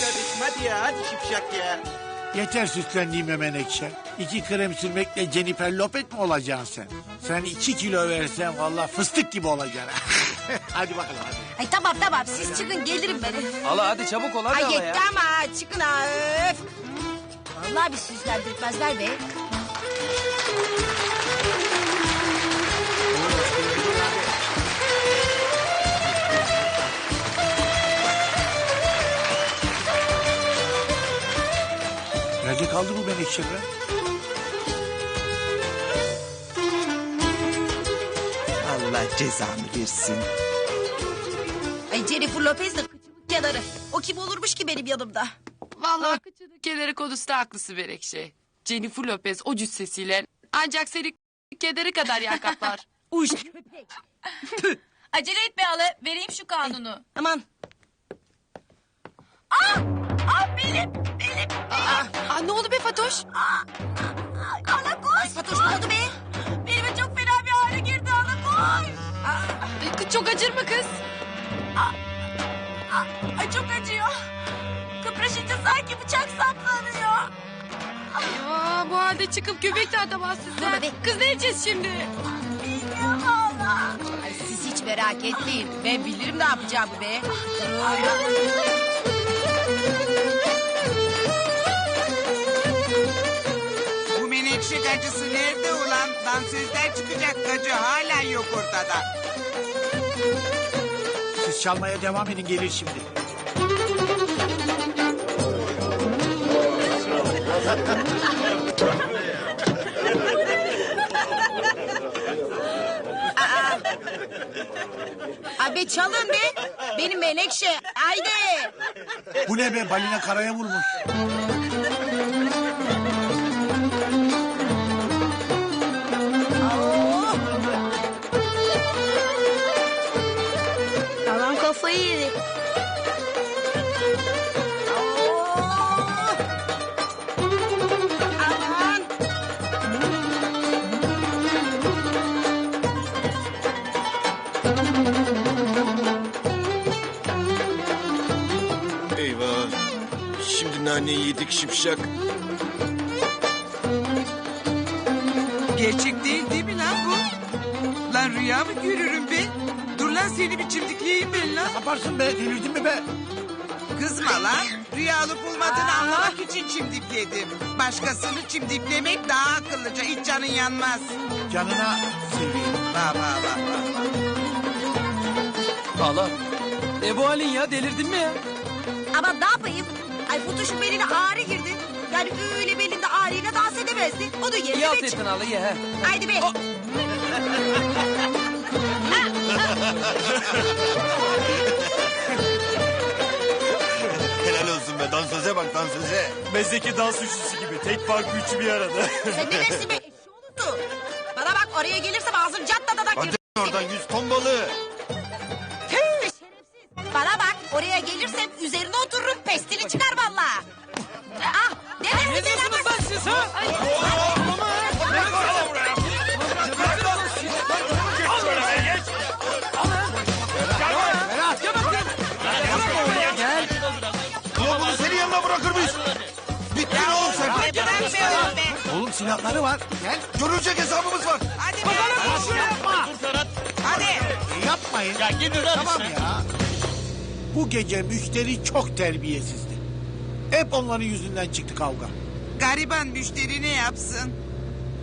kardeşim hadi ya hadi şipşak ya. Yeter süslendiğime menekşe. İki krem sürmekle Jennifer Lopez mi olacaksın sen? Sen iki kilo versen vallahi fıstık gibi olacaksın. hadi bakalım hadi. Ay tamam tamam siz çıkın gelirim ben. Hala hadi çabuk ol hadi Ay hala ya. yetti ama çıkın ha öf. Vallahi bir süslendirtmezler be. Nerede kaldı bu menekşe be? Allah cezanı versin. Ay Jennifer Lopez de kıçımın kenarı. O kim olurmuş ki benim yanımda? Vallahi kederi konusunda haklısın Berekşe. Jennifer Lopez o cüssesiyle ancak seni kederi kadar yer kaplar. Uş köpek. Acele etme hala. Vereyim şu kanunu. Aman. Ah Fatoş? Hala koş. Fatoş ne oldu be? Belime çok fena bir hale girdi hala koş. Çok acır mı kız? Ay çok acıyor. Kıpraşınca sanki bıçak saplanıyor. Aa, bu halde çıkıp göbek de atamazsın sen. Kız ne yiyeceğiz şimdi? Bilmiyorum hala. Ay siz hiç merak etmeyin. Ben bilirim ne yapacağımı be. Menekşe gacısı nerede ulan? Dansözler çıkacak gacı hala yok ortada. Siz çalmaya devam edin gelir şimdi. Abi çalın be. Benim menekşe. Haydi. Bu ne be balina karaya vurmuş. Naneyi yedik şipşak. Gerçek değil değil mi lan bu? Lan rüya mı görürüm ben? Dur lan seni bir çimdikleyeyim ben lan. Ne yaparsın be delirdin mi be? Kızma lan. Rüya olup olmadığını anlamak için çimdikledim. Başkasını çimdiklemek daha akıllıca. Hiç canın yanmaz. Canına seveyim. Bak bak bak bak. Hala. Ne bu halin ya delirdin mi ya? Ama ne yapayım? Ay Fatoş'un beline ağrı girdi. Yani öyle belinde ağrıyla dans edemezdi. O da İyi yerine alt ben ettin iyi he. Haydi be. Helal olsun be dansöze bak dansöze. Mezdeki dans üçlüsü gibi. Tek farkı üçü bir arada. Sen ne dersin be? Eşşi olurdu. Bana bak oraya gelirsem ağzım catladadak Hadi oradan yüz ton balığı. Şerefsiz. Bana bak oraya gelirsem üzerine otururum pestini çıkar valla. Ah ne Ne diyorsunuz lan siz ha? Ulan bunu senin yanına bırakır mıyız? Bittin oğlum sen. Ne bırakmıyorum be. Oğlum silahları var. Gel. Görülecek hesabımız var. Hadi be. Yapma. Hadi. E, yapmayın. Ya gidin Tamam ya. Bu gece müşteri çok terbiyesizdi. Hep onların yüzünden çıktı kavga. Gariban müşteri ne yapsın?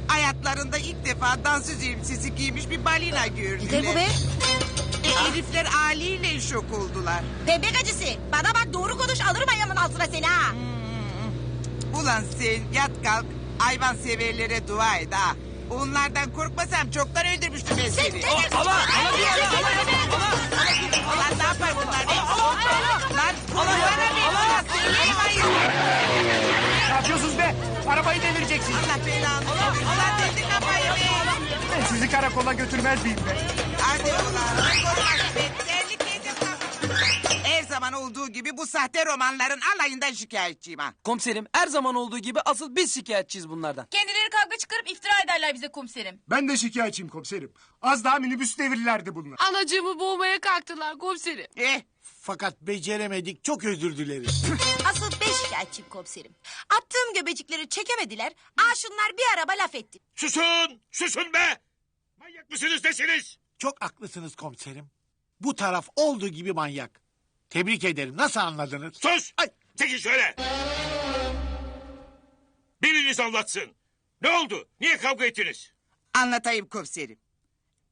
Hayatlarında ilk defa dansöz elbisesi giymiş bir balina gördüler. Yeter bu be. E, herifler haliyle şok oldular. Pembe gacısı. Bana bak doğru konuş alırım ayağımın altına seni ha. Ulan sen yat kalk hayvan severlere dua et ha. Onlardan korkmasam çoktan öldürmüştüm ben seni. Hala hala bir hala Ulan Arabayı devireceksiniz. Allah belanı. Ulan dedi kafayı be. Ben sizi karakola götürmez miyim be? Hadi ulan. Her zaman olduğu gibi bu sahte romanların alayından şikayetçiyim ha. Komiserim her zaman olduğu gibi asıl biz şikayetçiyiz bunlardan. Kendileri kavga çıkarıp iftira ederler bize komiserim. Ben de şikayetçiyim komiserim. Az daha minibüs devirlerdi bunlar. Anacığımı boğmaya kalktılar komiserim. Eh Fakat beceremedik çok özür dileriz. Asıl ben şikayetçiyim komiserim. Attığım göbecikleri çekemediler. Aa şunlar bir araba laf etti. Susun! Susun be! Manyak mısınız desiniz? Çok haklısınız komiserim. Bu taraf olduğu gibi manyak. Tebrik ederim. Nasıl anladınız? Sus! Ay. Çekin şöyle! Biriniz anlatsın. Ne oldu? Niye kavga ettiniz? Anlatayım komiserim.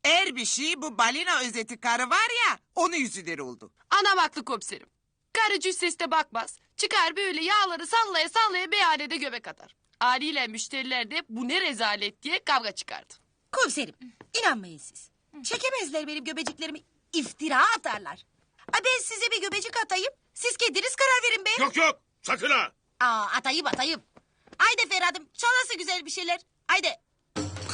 Eğer bir şey bu balina özeti karı var ya onun yüzünden oldu. Anam haklı komiserim. Karı cüssesine bakmaz. Çıkar böyle yağları sallaya sallaya meyhanede göbek atar. Haliyle müşteriler de bu ne rezalet diye kavga çıkardı. Komiserim inanmayın siz. Çekemezler benim göbeciklerimi. iftira atarlar. Aa, ben size bir göbecik atayım. Siz kendiniz karar verin be. Yok yok! Sakın ha! Aa, atayım atayım. Haydi Ferhat'ım çalası güzel bir şeyler. Haydi.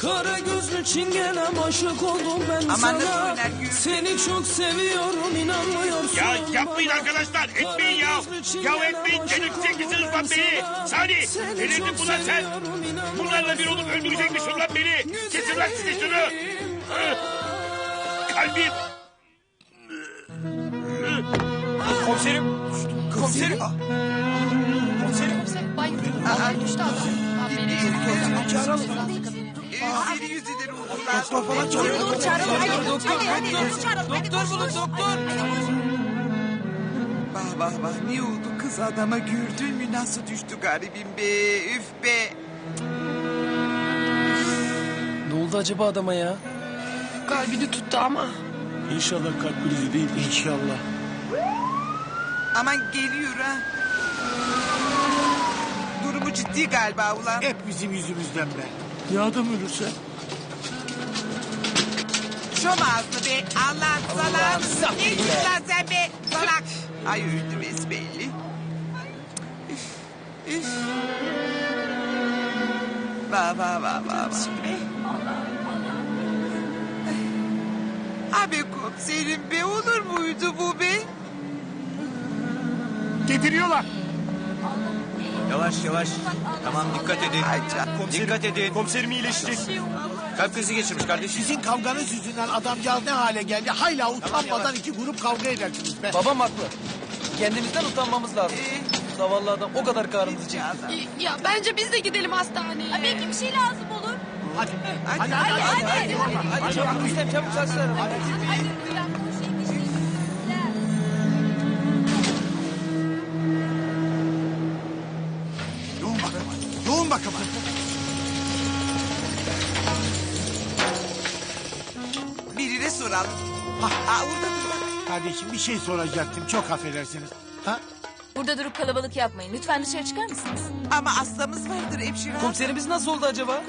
Kara gözlü çingenem aşık oldum ben Aman sana. Seni çok seviyorum inanmıyorsun Ya bana. yapmayın arkadaşlar! Etmeyin ya! Ya etmeyin! aşık Delirtecek misiniz oldum lan ben beni? Sani! Delirdin çok bu lan sen! Bunlarla bir olup öldürecekmişsin lan beni! Kesin lan size şunu! Kalbim! Komiserim. Komiserim. Komiserim. Komiserim bayıldı. Vallahi düştü adam. Aa, beni Ee, senin yüzünden. Doktor falan. Hadi, doktor, hadi, hadi, doktor. Hadi, doktor bulun, doktor. Vah vah vah ne oldu kız adama gördün mü nasıl düştü garibim be üf be. Ne oldu acaba adama ya? kalbini tuttu ama. İnşallah kalp krizi değil. İnşallah. Aman geliyor ha. Durumu ciddi galiba ulan. Hep bizim yüzümüzden be. Ya adam ölürse? Şom ağzı be Allah salak. Ne diyorsun lan sen be salak. Ay öldü besbelli. Üf, üf. Vah vah vah vah vah. Abi komiserim be olur muydu bu be? Getiriyorlar. Yavaş yavaş. Tamam dikkat edin. Dikkat edin. Komiserim iyileşecek. Kalp krizi geçirmiş kardeşim. Sizin kavganız yüzünden adamcağız ne hale geldi? Hayla utanmadan iki grup kavga edersiniz be. Babam haklı. Kendimizden utanmamız lazım. Zavallı adam o kadar karnımızı çekti. Ya bence biz de gidelim hastaneye. Belki bir şey lazım olur. Hadi. Hadi, Hadi hadi hadi. Hadi, hadi. Hadi çabuk Rüstem çabuk saçlarım. Hadi uyan. Yoğun Yoğun bakım. Birine soralım. Aa, orada dur bak. Kardeşim bir şey soracaktım. Çok affedersiniz. Ha? Burada durup kalabalık yapmayın. Lütfen dışarı çıkar mısınız? Ama hastamız vardır hemşire. Komiserimiz nasıl oldu acaba?